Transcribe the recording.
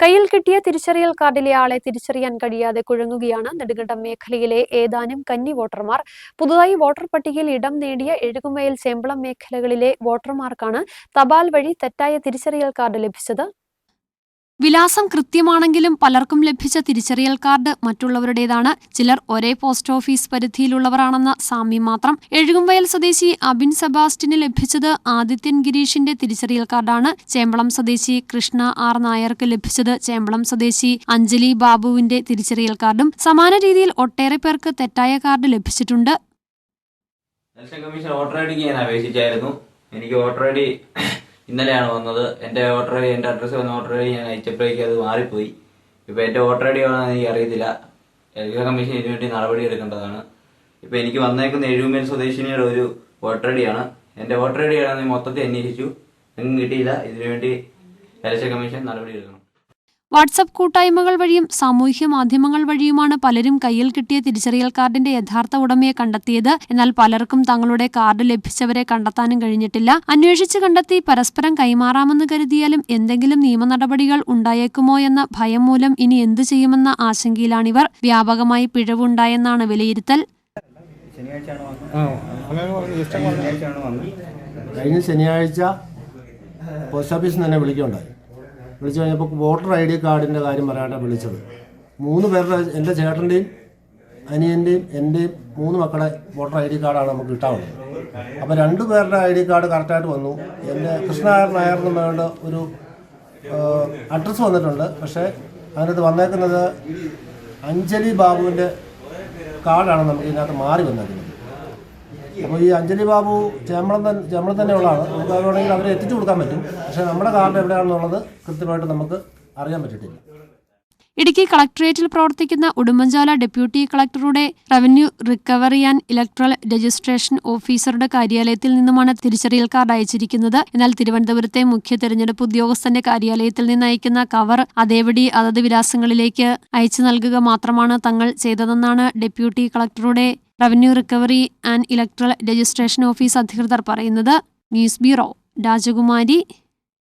കയ്യിൽ കിട്ടിയ തിരിച്ചറിയൽ കാർഡിലെ ആളെ തിരിച്ചറിയാൻ കഴിയാതെ കുഴങ്ങുകയാണ് നെടുങ്കണ്ടം മേഖലയിലെ ഏതാനും കന്നി വോട്ടർമാർ. പുതുതായി വോട്ടർ പട്ടികയിൽ ഇടം നേടിയ എഴുകുമയിൽ ചേമ്പളം മേഖലകളിലെ വോട്ടർമാർക്കാണ് തപാൽ വഴി തെറ്റായ തിരിച്ചറിയൽ കാർഡ് ലഭിച്ചത്. വിലാസം കൃത്യമാണെങ്കിലും പലർക്കും ലഭിച്ച തിരിച്ചറിയൽ കാർഡ് മറ്റുള്ളവരുടേതാണ്. ചിലർ ഒരേ പോസ്റ്റ് ഓഫീസ് പരിധിയിലുള്ളവരാണെന്ന സാമ്യം മാത്രം. എഴുകുംവയൽ സ്വദേശി അബിൻ സെബാസ്റ്റിന് ലഭിച്ചത് ആദിത്യൻ ഗിരീഷിന്റെ തിരിച്ചറിയൽ കാർഡാണ്. ചേമ്പളം സ്വദേശി കൃഷ്ണ ആർ നായർക്ക് ലഭിച്ചത് ചേമ്പളം സ്വദേശി അഞ്ജലി ബാബുവിന്റെ തിരിച്ചറിയൽ കാർഡും. സമാന രീതിയിൽ ഒട്ടേറെ പേർക്ക് തെറ്റായ കാർഡ് ലഭിച്ചിട്ടുണ്ട്. എനിക്ക് ഇന്നലെയാണ് വന്നത്. എന്റെ വോട്ടർ ഐ ഡി എന്റെ അഡ്രസ്സ് വന്ന വോട്ടർ ഐ ഡി ഞാൻ അയച്ചപ്പോഴേക്കും അത് മാറിപ്പോയി. ഇപ്പോൾ എന്റെ വോട്ടർ ഐ ഡി ആണെന്ന് എനിക്ക് അറിയത്തില്ല ഇലക്ഷൻ കമ്മീഷൻ ഇതിനു വേണ്ടി നടപടി എടുക്കേണ്ടതാണ്. ഇപ്പോൾ എനിക്ക് വന്നേക്കുന്ന എഴുമേൽ സ്വദേശിനിയുടെ ഒരു വോട്ടർ ഐ ഡി ആണ്. എന്റെ വോട്ടർ ഐ ഡി ആണെന്ന് മൊത്തത്തിൽ അന്വേഷിച്ചു. എങ്ങും കിട്ടിയില്ല. ഇതിനുവേണ്ടി ഇലക്ഷൻ കമ്മീഷൻ നടപടി എടുക്കണം. വാട്സപ്പ് കൂട്ടായ്മകൾ വഴിയും സാമൂഹ്യ മാധ്യമങ്ങൾ വഴിയുമാണ് പലരും കയ്യിൽ കിട്ടിയ തിരിച്ചറിയൽ കാർഡിന്റെ യഥാർത്ഥ ഉടമയെ കണ്ടെത്തിയത്. എന്നാൽ പലർക്കും തങ്ങളുടെ കാർഡ് ലഭിച്ചവരെ കണ്ടെത്താനും കഴിഞ്ഞിട്ടില്ല. അന്വേഷിച്ച് കണ്ടെത്തി പരസ്പരം കൈമാറാമെന്ന് കരുതിയാലും എന്തെങ്കിലും നിയമ നടപടികൾ ഉണ്ടായേക്കുമോ എന്ന ഭയം മൂലം ഇനി എന്തു ചെയ്യുമെന്ന ആശങ്കയിലാണിവർ. വ്യാപകമായി പിഴവുണ്ടായെന്നാണ് വിലയിരുത്തൽ. കഴിഞ്ഞ ശനിയാഴ്ച പോസ്റ്റ് ഓഫീസിൽ നിന്ന് തന്നെ വിളിക്കുകയുണ്ടായി. വിളിച്ചു കഴിഞ്ഞപ്പോൾ വോട്ടർ ഐ ഡി കാർഡിന്റെ കാര്യം പറയാനാണ് വിളിച്ചത്. മൂന്ന് പേരുടെ എന്റെ ചേട്ടന്റെയും അനിയന്റെയും എന്റെയും മൂന്ന് മക്കളുടെ വോട്ടർ ഐ ഡി കാർഡാണ് നമുക്ക് കിട്ടാവുന്നത്. അപ്പോൾ രണ്ട് പേരുടെ ഐ ഡി കാർഡ് കറക്റ്റായിട്ട് വന്നു. എന്റെ കൃഷ്ണനായർ നായർ എന്ന് വേണ്ട ഒരു അഡ്രസ്സ് വന്നിട്ടുണ്ട്. പക്ഷേ അതിനകത്ത് വന്നേക്കുന്നത് അഞ്ജലി ബാബുവിന്റെ കാർഡാണ് നമുക്ക് ഇതിനകത്ത് മാറി വന്നേക്കുന്നത്. അപ്പോൾ ഈ അഞ്ജലി ബാബു ചേമ്പളം തന്നെ ചേമ്പളം തന്നെയുള്ളതാണ്. നമുക്ക് അത് വേണമെങ്കിൽ അവരെ എത്തിച്ചു കൊടുക്കാൻ പറ്റും. പക്ഷേ നമ്മുടെ കാർഡ് എവിടെയാണെന്നുള്ളത് കൃത്യമായിട്ട് നമുക്ക് അറിയാൻ പറ്റിയിട്ടില്ല ഇടുക്കി കളക്ടറേറ്റിൽ പ്രവർത്തിക്കുന്ന ഉടുമ്പൻചോല ഡെപ്യൂട്ടി കളക്ടറുടെ revenue recovery and electoral registration ഓഫീസറുടെ കാര്യാലയത്തിൽ നിന്നുമാണ് തിരിച്ചറിയൽ കാർഡ് അയച്ചിരിക്കുന്നത്. എന്നാൽ തിരുവനന്തപുരത്തെ മുഖ്യ തെരഞ്ഞെടുപ്പ് ഉദ്യോഗസ്ഥന്റെ കാര്യാലയത്തിൽ നിന്ന് അയക്കുന്ന കവർ അതേപടി അതത് വിലാസങ്ങളിലേക്ക് അയച്ചു നൽകുക മാത്രമാണ് തങ്ങൾ ചെയ്തതെന്നാണ് ഡെപ്യൂട്ടി കളക്ടറുടെ revenue recovery and electoral registration office അധികൃതർ പറയുന്നത് ന്യൂസ് ബ്യൂറോ രാജകുമാരി